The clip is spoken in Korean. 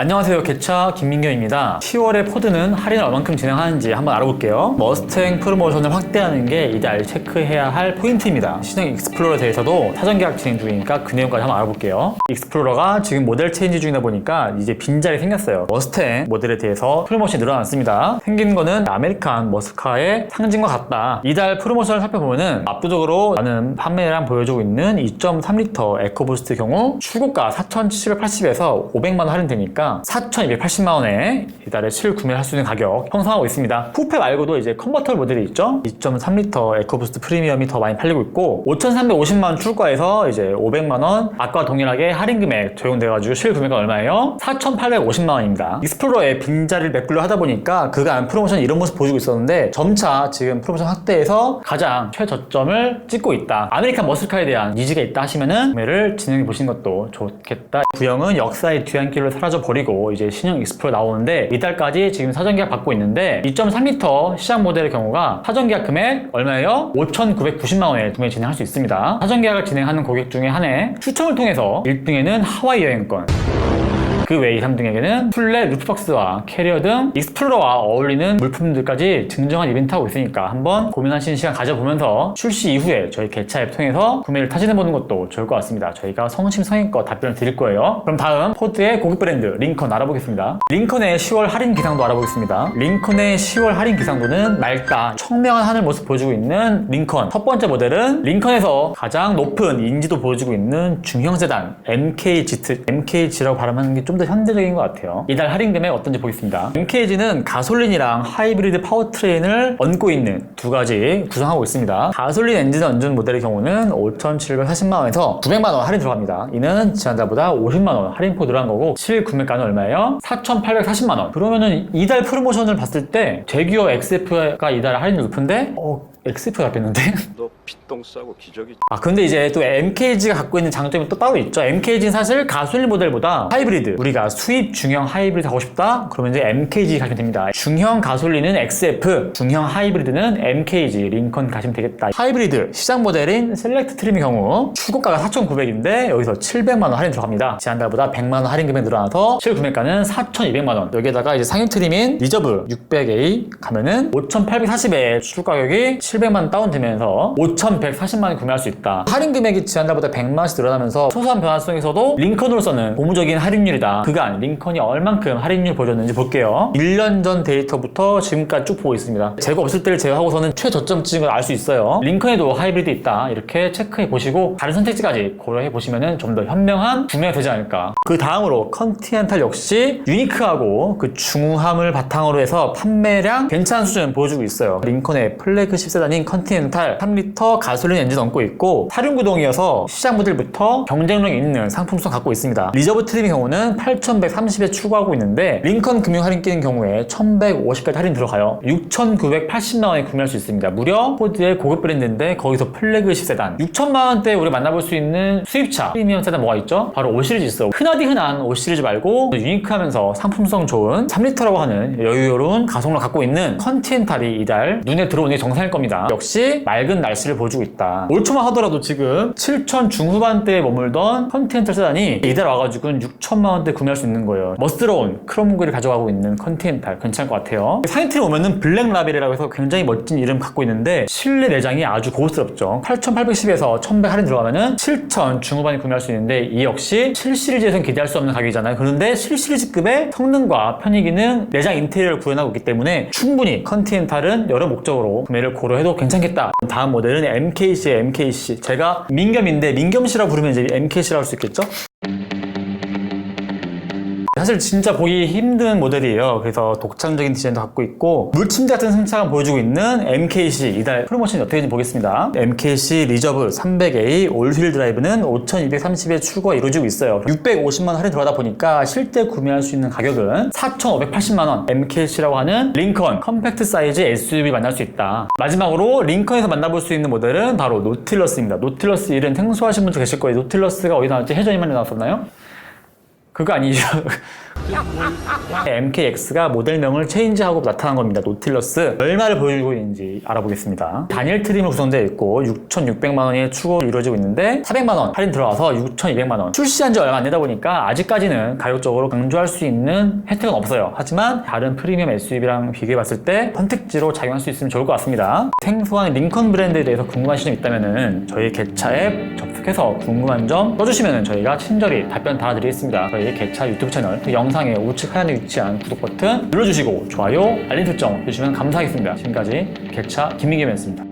안녕하세요. 개차 김민경입니다. 10월에 포드는 할인을 얼만큼 진행하는지 한번 알아볼게요. 머스탱 프로모션을 확대하는 게 이달 체크해야 할 포인트입니다. 신형 익스플로러에 대해서도 사전 계약 진행 중이니까 그 내용까지 한번 알아볼게요. 익스플로러가 지금 모델 체인지 중이다 보니까 이제 빈자리 생겼어요. 머스탱 모델에 대해서 프로모션이 늘어났습니다. 생긴 거는 아메리칸 머스카의 상징과 같다. 이달 프로모션을 살펴보면은 압도적으로 많은 판매량 보여주고 있는 2.3L 에코부스트 경우 출고가 4,780에서 500만 원 할인되니까 4,280만 원에 이달에 실 구매할 수 있는 가격 형성하고 있습니다. 쿠페 말고도 이제 컨버터 모델이 있죠. 2.3L 에코부스트 프리미엄이 더 많이 팔리고 있고 5,350만 원 출고해서 이제 500만 원 아까 동일하게 할인 금액 적용돼가지고 실 구매가 얼마예요? 4,850만 원입니다. 익스플로러의 빈자리를 메꾸려 하다 보니까 그간 프로모션 이런 모습 보여주고 있었는데 점차 지금 프로모션 확대해서 가장 최저점을 찍고 있다. 아메리칸 머슬카에 대한 니즈가 있다 하시면은 구매를 진행해 보시는 것도 좋겠다. 구형은 역사의 뒤안길로 사라져 버 리고 이제 신형 익스플로 나오는데 이달까지 지금 사전 계약 받고 있는데 2.3L 시장 모델의 경우가 사전 계약 금액 얼마예요? 5,990만 원에 구매 진행할 수 있습니다. 사전 계약을 진행하는 고객 중에 한 해 추첨을 통해서 1등에는 하와이 여행권 그 외 2, 3등에게는 플랫 루프박스와 캐리어 등 익스플로러와 어울리는 물품들까지 증정한 이벤트 하고 있으니까 한번 고민하시는 시간 가져보면서 출시 이후에 저희 개차 앱 통해서 구매를 타진해보는 것도 좋을 것 같습니다. 저희가 성심성의껏 답변을 드릴 거예요. 그럼 다음 포드의 고급 브랜드 링컨 알아보겠습니다. 링컨의 10월 할인 기상도 알아보겠습니다. 링컨의 10월 할인 기상도는 맑다, 청명한 하늘 모습 보여주고 있는 링컨. 첫 번째 모델은 링컨에서 가장 높은 인지도 보여주고 있는 중형 세단 MKG, MKG라고 발음하는 게좀 더 현대적인 것 같아요. 이달 할인 금액 어떤지 보겠습니다. MKG는 가솔린이랑 하이브리드 파워트레인을 얹고 있는 두 가지 구성하고 있습니다. 가솔린 엔진 얹은 모델의 경우는 5,740만 원에서 900만 원 할인 들어갑니다. 이는 지난달보다 50만 원 할인폭 늘어난 거고 실 구매가는 얼마예요? 4,840만 원. 그러면은 이달 프로모션을 봤을 때 제규어 XF가 이달 할인이 높은데 어, XF가 잡혔는데? 너 핏똥 싸고 기저귀 아 근데 이제 또 MKG가 갖고 있는 장점이 또 따로 있죠. MKG는 사실 가솔린 모델보다 하이브리드. 우리가 수입 중형 하이브리드 하고 싶다? 그러면 이제 MKG 가시면 됩니다. 중형 가솔린은 XF, 중형 하이브리드는 MKG, 링컨 가시면 되겠다. 하이브리드 시장 모델인 셀렉트 트림의 경우 출고가가 4,900인데 여기서 700만 원 할인 들어갑니다. 지난달보다 100만 원 할인 금액 늘어나서 실구매가는 4,200만 원. 여기에다가 이제 상위 트림인 리저브 600A 가면은 5,840에 출가격이 700만 원 다운되면서 5,140만 원 구매할 수 있다. 할인 금액이 지난달보다 100만 원씩 늘어나면서 소소한 변화성에서도 링컨으로서는 고무적인 할인율이다. 그간 링컨이 얼만큼 할인율 보여줬는지 볼게요. 1년 전 데이터부터 지금까지 쭉 보고 있습니다. 재고 없을 때를 제외하고서는 최저점 찍은 걸알수 있어요. 링컨에도 하이브리드 있다. 이렇게 체크해 보시고 다른 선택지까지 고려해 보시면 좀 더 현명한 구매가 되지 않을까. 그 다음으로 컨티넨탈 역시 유니크하고 그 중후함을 바탕으로 해서 판매량 괜찮은 수준 보여주고 있어요. 링컨의 플래그십 세단인 컨티넨탈 3리터 가솔린 엔진 얹고 있고 사륜구동이어서 시장 모델부터 경쟁력 있는 상품성 갖고 있습니다. 리저브 트림의 경우는 8,130에 추구하고 있는데 링컨 금융 할인 끼는 경우에 1,150까지 할인 들어가요. 6,980만 원에 구매할 수 있습니다. 무려 포드의 고급 브랜드인데 거기서 플래그십 세단 6천만 원대 우리 만나볼 수 있는 수입차 프리미엄 세단 뭐가 있죠? 바로 5 시리즈 있어. 흔하디 흔한 5 시리즈 말고 유니크하면서 상품성 좋은 3리터라고 하는 여유로운 가속력 갖고 있는 컨티넨탈이 이달 눈에 들어오는 게 정상일 겁니다. 역시 맑은 날씨를 보여주고 있다. 올 초만 하더라도 지금 7천 중후반대에 머물던 컨티넨탈 세단이 이달 와가지고 6천만 원대 구매할 수 있는 거예요. 멋스러운 크롬글을 가져가고 있는 컨티넨탈 괜찮을 것 같아요. 틀에 오면은 블랙 라벨이라고 해서 굉장히 멋진 이름 갖고 있는데 실내 내장이 아주 고급스럽죠. 8,810에서 1,100 할인 들어가면은 7,000 중후반에 구매할 수 있는데 이 역시 7 시리즈에서는 기대할 수 없는 가격이잖아요. 그런데 7 시리즈급의 성능과 편의 기능, 내장 인테리어를 구현하고 있기 때문에 충분히 컨티넨탈은 여러 목적으로 구매를 고려해 도 괜찮겠다. 다음 모델은 MKC의 MKC. 제가 민겸인데 민겸씨라고 부르면 이제 MKC라고 할수 있겠죠? 사실 진짜 보기 힘든 모델이에요. 그래서 독창적인 디자인도 갖고 있고 물침대 같은 승차감 보여주고 있는 MKC 이달 프로모션이 어떻게 되는지 보겠습니다. MKC 리저브 300A 올휠 드라이브는 5,230에 출고가 이루어지고 있어요. 650만 원 할인 들어가다 보니까 실제 구매할 수 있는 가격은 4,580만 원. MKC라고 하는 링컨 컴팩트 사이즈 SUV 만날 수 있다. 마지막으로 링컨에서 만나볼 수 있는 모델은 바로 노틸러스입니다. 노틸러스 이름 생소하신 분도 계실 거예요. 노틸러스가 어디 나왔지? 해전이만 나왔었나요? 그거 아니죠. MKX가 모델명을 체인지하고 나타난 겁니다. 노틸러스. 얼마를 보여주고 있는지 알아보겠습니다. 단일 트림으로 구성되어 있고 6,600만 원의 추가로 이루어지고 있는데 400만 원 할인 들어와서 6,200만 원. 출시한 지 얼마 안 되다 보니까 아직까지는 가격적으로 강조할 수 있는 혜택은 없어요. 하지만 다른 프리미엄 SUV랑 비교해 봤을 때 선택지로 작용할 수 있으면 좋을 것 같습니다. 생소한 링컨 브랜드에 대해서 궁금하신 점 있다면은 저희 개차 앱 접속 해서 궁금한 점 써주시면 저희가 친절히 답변 달아드리겠습니다. 저희 개차 유튜브 채널 그 영상의 우측 하단에 위치한 구독 버튼 눌러주시고 좋아요, 알림 설정 해주시면 감사하겠습니다. 지금까지 개차 김민겸이었습니다.